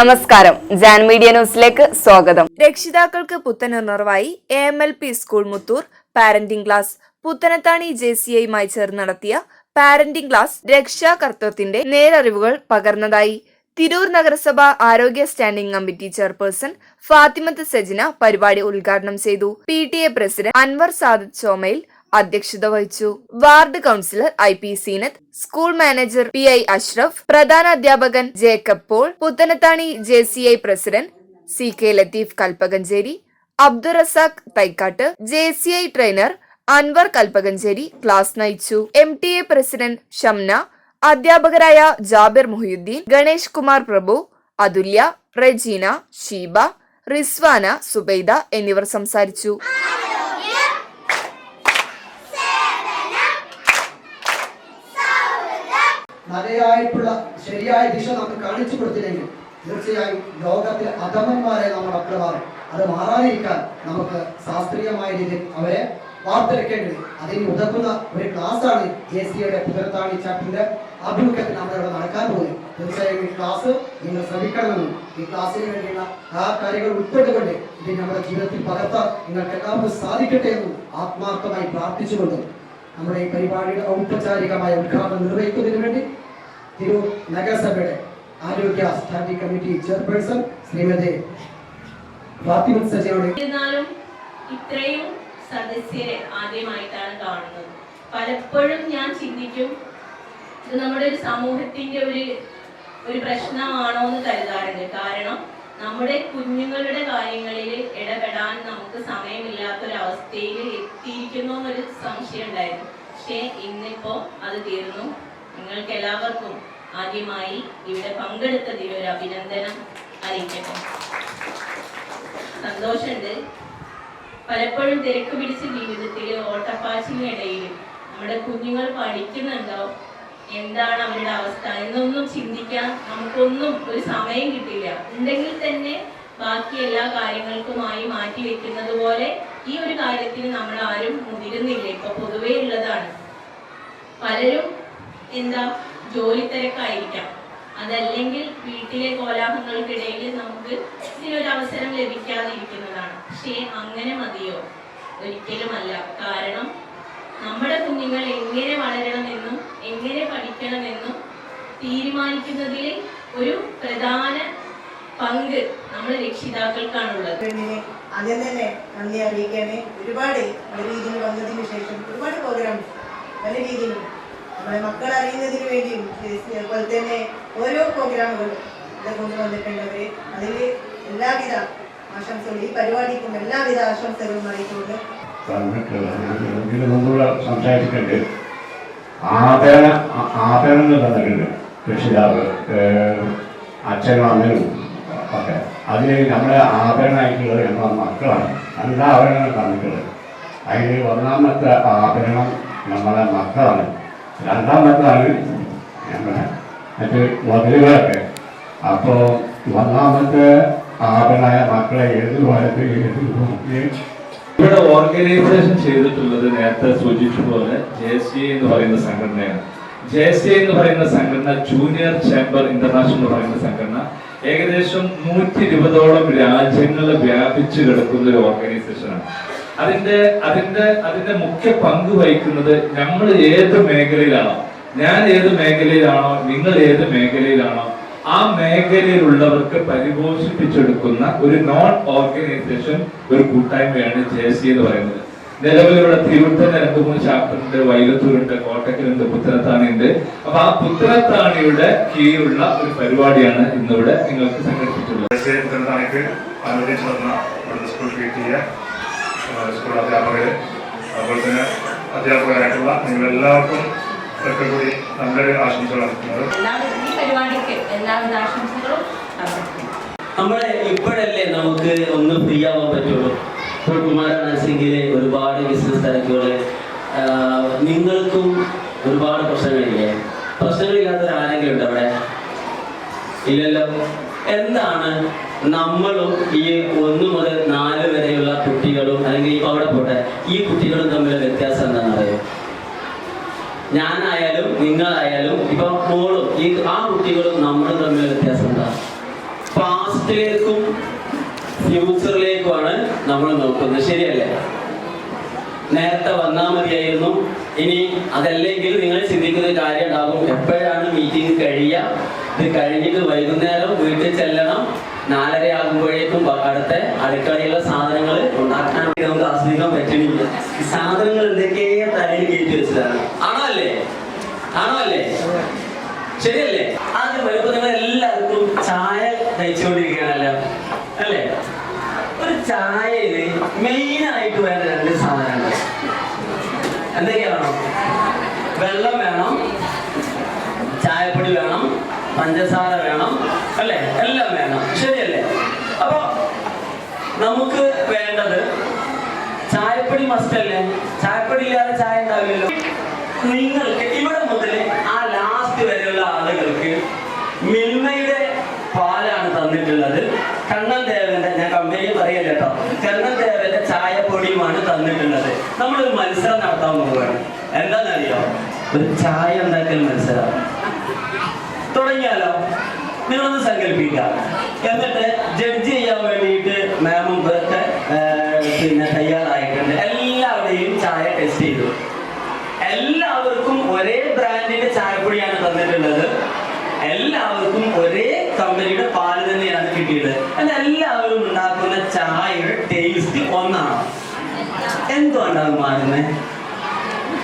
നമസ്കാരം. ജാൻ മീഡിയ ന്യൂസിലേക്ക് സ്വാഗതം. രക്ഷിതാക്കൾക്ക് പുത്തനുണർവായി A M L P school Muthur parenting class Puthanathani J C ഐയുമായി ചേർന്ന് നടത്തിയ പാരന്റിംഗ് ക്ലാസ് രക്ഷാകർത്തൃത്വത്തിന്റെ നേരറിവുകൾ പകർന്നതായി. തിരൂർ നഗരസഭ ആരോഗ്യ standing committee chairperson Fathimath Sajina പരിപാടി ഉദ്ഘാടനം ചെയ്തു. P T A president Anwar Sadath Chomayil അധ്യക്ഷത വഹിച്ചു. Ward councillor I P Seenath school manager P I Ashraf പ്രധാന അധ്യാപകൻ Jacob Paul Puthanathani J C I president C K Latheef Kalpakanchery Abdurazak Thaikkat J C I trainer Anwar Kalpakanchery class നയിച്ചു. M T A president Shamna അധ്യാപകരായ ജാബിർ മുഹിയുദ്ദീൻ ഗണേഷ് കുമാർ പ്രഭു അതുല്യ റെജീന ഷീബ റിസ്വാന സുബൈദ എന്നിവർ സംസാരിച്ചു. നല്ലയായിട്ടുള്ള ശരിയായ ദിശ നമുക്ക് കാണിച്ചു കൊടുത്തില്ലെങ്കിൽ തീർച്ചയായും ലോകത്തിലെ അധമന്മാരെ നമ്മൾ അപ്രമാറും അത് മാറാതിരിക്കാൻ നമുക്ക് ശാസ്ത്രീയമായ രീതിയിൽ അവരെ വാർത്തെടുക്കേണ്ടത് അതിന് ഉതകുന്ന ഒരു ക്ലാസ്സാണ് ജെ സിയുടെ പുതരത്താണി ചാപ്റ്ററിന്റെ ആഭിമുഖ്യത്തിൽ നമ്മൾ ഇവിടെ നടക്കാൻ പോകുന്നത്. തീർച്ചയായും ഈ ക്ലാസ് നിങ്ങൾ ശ്രമിക്കണമെന്നും ഈ ക്ലാസ്സിന് വേണ്ടിയുള്ള ആ കാര്യങ്ങൾ ഉൾപ്പെട്ടുകൊണ്ട് ഇത് നമ്മുടെ ജീവിതത്തിൽ പകർത്താൻ നിങ്ങൾക്ക് എല്ലാവർക്കും സാധിക്കട്ടെ എന്നും ആത്മാർത്ഥമായി പ്രാർത്ഥിച്ചുകൊണ്ട് നമ്മുടെ ഈ പരിപാടിയുടെ ഔപചാരികമായ ഉദ്ഘാടനം നിർവഹിക്കുന്നതിന് വേണ്ടി തിരൂർ നഗരസഭയുടെ ആരോഗ്യ standing committee chairperson Shrimati Fathima സജയോട് എന്നാലും ഇത്രയും സദസ്യരെ ആദ്യമായിട്ടാണ് കാണുന്നത്. പലപ്പോഴും ഞാൻ ചിന്തിക്കും ഇത് നമ്മുടെ ഒരു സമൂഹത്തിന്റെ ഒരു ഒരു പ്രശ്നമാണോ എന്ന് കരുതാറുണ്ട്. കാരണം നമ്മുടെ കുഞ്ഞുങ്ങളുടെ കാര്യങ്ങളിൽ ഇടപെടാൻ നമുക്ക് സമയമില്ലാത്തൊരവസ്ഥയിൽ എത്തിയിരിക്കുന്നു എന്നൊരു സംശയം ഉണ്ടായിരുന്നു. പക്ഷേ ഇന്നിപ്പോ അത് തീർന്നു. നിങ്ങൾക്ക് എല്ലാവർക്കും ആദ്യമായി ഇവിടെ പങ്കെടുത്തതിൽ ഒരു അഭിനന്ദനം അറിയിക്കട്ടെ. സന്തോഷമുണ്ട്. പലപ്പോഴും തിരക്ക് പിടിച്ച ജീവിതത്തിൽ ഓട്ടപ്പാച്ചിനിടയിലും നമ്മുടെ കുഞ്ഞുങ്ങൾ പഠിക്കുന്നുണ്ടോ? എന്താണ് അവരുടെ അവസ്ഥ? എന്നൊന്നും ചിന്തിക്കാൻ നമുക്കൊന്നും ഒരു സമയം കിട്ടില്ല. ഉണ്ടെങ്കിൽ തന്നെ ബാക്കി എല്ലാ കാര്യങ്ങൾക്കുമായി മാറ്റി വെക്കുന്നത് പോലെ ഈ ഒരു കാര്യത്തിന് നമ്മൾ ആരും മുതിരുന്നില്ല. ഇപ്പൊ പൊതുവേ ഉള്ളതാണ്. പലരും എന്താ ജോലി തിരക്കായിരിക്കാം. അതല്ലെങ്കിൽ വീട്ടിലെ കോലാഹലങ്ങൾക്കിടയിൽ നമുക്ക് ഇതിനൊരു അവസരം ലഭിക്കാതിരിക്കുന്നതാണ്. പക്ഷേ അങ്ങനെ മതിയോ? ഒരിക്കലുമല്ല. കാരണം നമ്മുടെ കുഞ്ഞുങ്ങൾ എങ്ങനെ വളരണമെന്നും എങ്ങനെ പഠിക്കണമെന്നും തീരുമാനിക്കുന്നതിൽ ഒരു പ്രധാന പങ്ക് നമ്മൾ രക്ഷിതാക്കൾക്കാണുള്ളത്. ആദ്യം തന്നെ നന്ദി അറിയിക്കാനേ ഒരുപാട് നല്ല രീതിയിൽ വന്നതിന് ശേഷം ഒരുപാട് പ്രോഗ്രാം നല്ല രീതിയിലും നമ്മുടെ മക്കൾ അറിയുന്നതിന് വേണ്ടിയും അതുപോലെ തന്നെ ഓരോ പ്രോഗ്രാമുകളും ഇവിടെ കൊണ്ടുവന്നിട്ടുണ്ടവര് അതിൽ എല്ലാവിധ ആശംസകളും ഈ പരിപാടിക്കും എല്ലാവിധ ആശംസകളും അറിയിച്ചുകൊണ്ട് സംസാരിച്ചിട്ടുണ്ട്. ആദരണ ആദരണങ്ങൾ തന്നിട്ടുണ്ട് രക്ഷിതാവ് അച്ഛനും അമ്മയും ഒക്കെ. അതിൽ നമ്മുടെ ആഭരണമായിട്ടുള്ളത് നമ്മുടെ മക്കളാണ്. നല്ല ആഭരണങ്ങൾ തന്നിട്ടുള്ളത്. അതിൽ ഒന്നാമത്തെ ആഭരണം നമ്മളെ മക്കളാണ്. രണ്ടാമത്താണ് നമ്മുടെ മറ്റ് മുതലുകളൊക്കെ അപ്പോൾ ഒന്നാമത്തെ ആഭരണമായ മക്കളെ ഏത് ഇവിടെ ഓർഗനൈസേഷൻ ചെയ്തിട്ടുള്ളത് നേരത്തെ സൂചിപ്പിച്ചതുപോലെ ജെ സി എന്ന് പറയുന്ന സംഘടനയാണ്. ജെ സി എന്ന് പറയുന്ന സംഘടന ജൂനിയർ ചേംബർ ഇന്റർനാഷണൽ എന്ന് പറയുന്ന സംഘടന ഏകദേശം നൂറ്റി ഇരുപതോളം രാജ്യങ്ങൾ വ്യാപിച്ചു കിടക്കുന്ന ഒരു ഓർഗനൈസേഷനാണ് അതിന്റെ അതിന്റെ അതിന്റെ മുഖ്യ പങ്ക് വഹിക്കുന്നത് നമ്മൾ ഏത് മേഖലയിലാണോ? ഞാൻ ഏത് മേഖലയിലാണോ? നിങ്ങൾ ഏത് മേഖലയിലാണോ? ആ മേഖലയിലുള്ളവർക്ക് പരിപോഷിപ്പിച്ചെടുക്കുന്ന ഒരു നോൺ ഓർഗനൈസേഷൻ ഒരു കൂട്ടായ്മയാണ് ജെ സി എന്ന് പറയുന്നത്. നിലവിലുള്ള തിരുവനന്തപുരം രണ്ട് മൂന്ന് ചാപ്റ്ററുണ്ട് വൈലത്തൂരുണ്ട് കോട്ടക്കലുണ്ട് പുത്തനത്താണിയുണ്ട്. അപ്പൊ ആ പുത്തനത്താണിയുടെ കീഴിലുള്ള ഒരു പരിപാടിയാണ് ഇന്നിവിടെ നിങ്ങൾക്ക് സംഘടിപ്പിച്ചിട്ടുള്ളത്. സ്കൂൾ അധ്യാപകർ അതുപോലെ തന്നെ അധ്യാപകരായിട്ടുള്ള നിങ്ങളെല്ലാവർക്കും ഒക്കെ കൂടി നല്ലൊരു ആശംസകൾ നടത്തുന്നത് എല്ലാവരും ഈ പരിപാടിക്ക് എല്ലാവിധ ആശംസകളും അർപ്പിക്കുന്നു. നമ്മളെ ഇപ്പോഴല്ലേ നമുക്ക് ഒന്ന് ഫ്രീ ആവാൻ പറ്റുള്ളൂ. ഇപ്പോൾ കുമാരാണ് സിംഗിലെ ഒരുപാട് ബിസിനസ് തിരക്കുകൾ നിങ്ങൾക്കും ഒരുപാട് പ്രശ്നങ്ങളില്ലേ? പ്രശ്നങ്ങളില്ലാത്ത ആരെങ്കിലും ഉണ്ട് അവിടെ ഇല്ലല്ലോ. എന്താണ് നമ്മളും ഈ ഒന്ന് മുതൽ നാല് വരെയുള്ള കുട്ടികളും അല്ലെങ്കിൽ ഇപ്പൊ അവിടെ പോട്ടെ ഈ കുട്ടികളും തമ്മിലുള്ള വ്യത്യാസം എന്താണെന്ന് അറിയോ? ഞാനായാലും നിങ്ങളായാലും ഇപ്പൊ മോളും ഈ ആ കുട്ടികളും നമ്മളും തമ്മിലുള്ള വ്യത്യാസം എന്താ? പാസ്റ്റിലേക്കും ഫ്യൂച്ചറിലേക്കുമാണ് നമ്മൾ നോക്കുന്നത്. ശരിയല്ലേ? നേരത്തെ വന്നാൽ മതിയായിരുന്നു. ഇനി അതല്ലെങ്കിൽ നിങ്ങൾ ചിന്തിക്കുന്ന കാര്യം ഉണ്ടാകും. എപ്പോഴാണ് മീറ്റിംഗ് കഴിയുക? ഇത് കഴിഞ്ഞിട്ട് വൈകുന്നേരം വീട്ടിൽ ചെല്ലണം. നാലര ആകുമ്പോഴേക്കും അടുത്ത അടുക്കളയിലുള്ള സാധനങ്ങൾ ഉണ്ടാക്കാൻ നമുക്ക് ആസ്വദിക്കാൻ പറ്റണില്ല ഈ സാധനങ്ങൾ എന്തൊക്കെയോ തലയിൽ കയറ്റി വെച്ചതാണ്? ആണോ അല്ലേ ആണോ അല്ലേ ശരിയല്ലേ? ആദ്യം വരുമ്പോ നിങ്ങൾ എല്ലാവർക്കും ചായ കഴിച്ചുകൊണ്ടിരിക്കുകയാണല്ലോ അല്ലേ? ഒരു ചായയിൽ മെയിൻ ആയിട്ട് വേണ്ട രണ്ട് സാധനങ്ങൾ. എന്തൊക്കെയാണോ വെള്ളം വേണം ചായപ്പൊടി വേണം പഞ്ചസാര വേണം അല്ലേ? എല്ലാം വേണം. ശരിയല്ലേ? അപ്പൊ നമുക്ക് വേണ്ടത് ചായപ്പൊടി മസ്റ്റ് അല്ലേ? ചായപ്പൊടി ഇല്ലാതെ ചായ ഉണ്ടാവില്ലല്ലോ. നിങ്ങൾക്ക് ഇവിടെ മുതൽ ആ ലാസ്റ്റ് വരെയുള്ള ആളുകൾക്ക് മിൽമയുടെ പാലാണ് തന്നിട്ടുള്ളത്. കണ്ണൻ ദേവന്റെ ഞാൻ കമ്പനി പറയല്ല കേട്ടോ. കണ്ണൻ ദേവന്റെ ചായപ്പൊടിയുമാണ് തന്നിട്ടുള്ളത്. നമ്മളൊരു മത്സരം നടത്താൻ പോവുകയാണ്. എന്താണെന്നറിയോ? ഒരു ചായ ഉണ്ടാക്കൽ മത്സരം. തുടങ്ങിയാലോ? നിങ്ങളൊന്ന് സങ്കല്പിക്കുക. എന്നിട്ട് ജഡ്ജ് ചെയ്യാൻ വേണ്ടിയിട്ട് മാമും ഏർ, പിന്നെ തയ്യാറായിട്ടുണ്ട്. എല്ലാവരുടെയും ചായ ടെസ്റ്റ് ചെയ്തു. എല്ലാവർക്കും ഒരേ ബ്രാൻഡിന്റെ ചായപ്പൊടിയാണ് തന്നിട്ടുള്ളത്. എല്ലാവർക്കും ഒരേ കമ്പനിയുടെ പാൽ തന്നെയാണ് കിട്ടിയത്. അല്ല എല്ലാവരും ഉണ്ടാക്കുന്ന ചായയുടെ ടേസ്റ്റ് ഒന്നാണ്. എന്തുകൊണ്ടാണ് മാറുന്നത് നമുക്ക് പിന്നെ അറിയില്ലല്ലേ സാൻ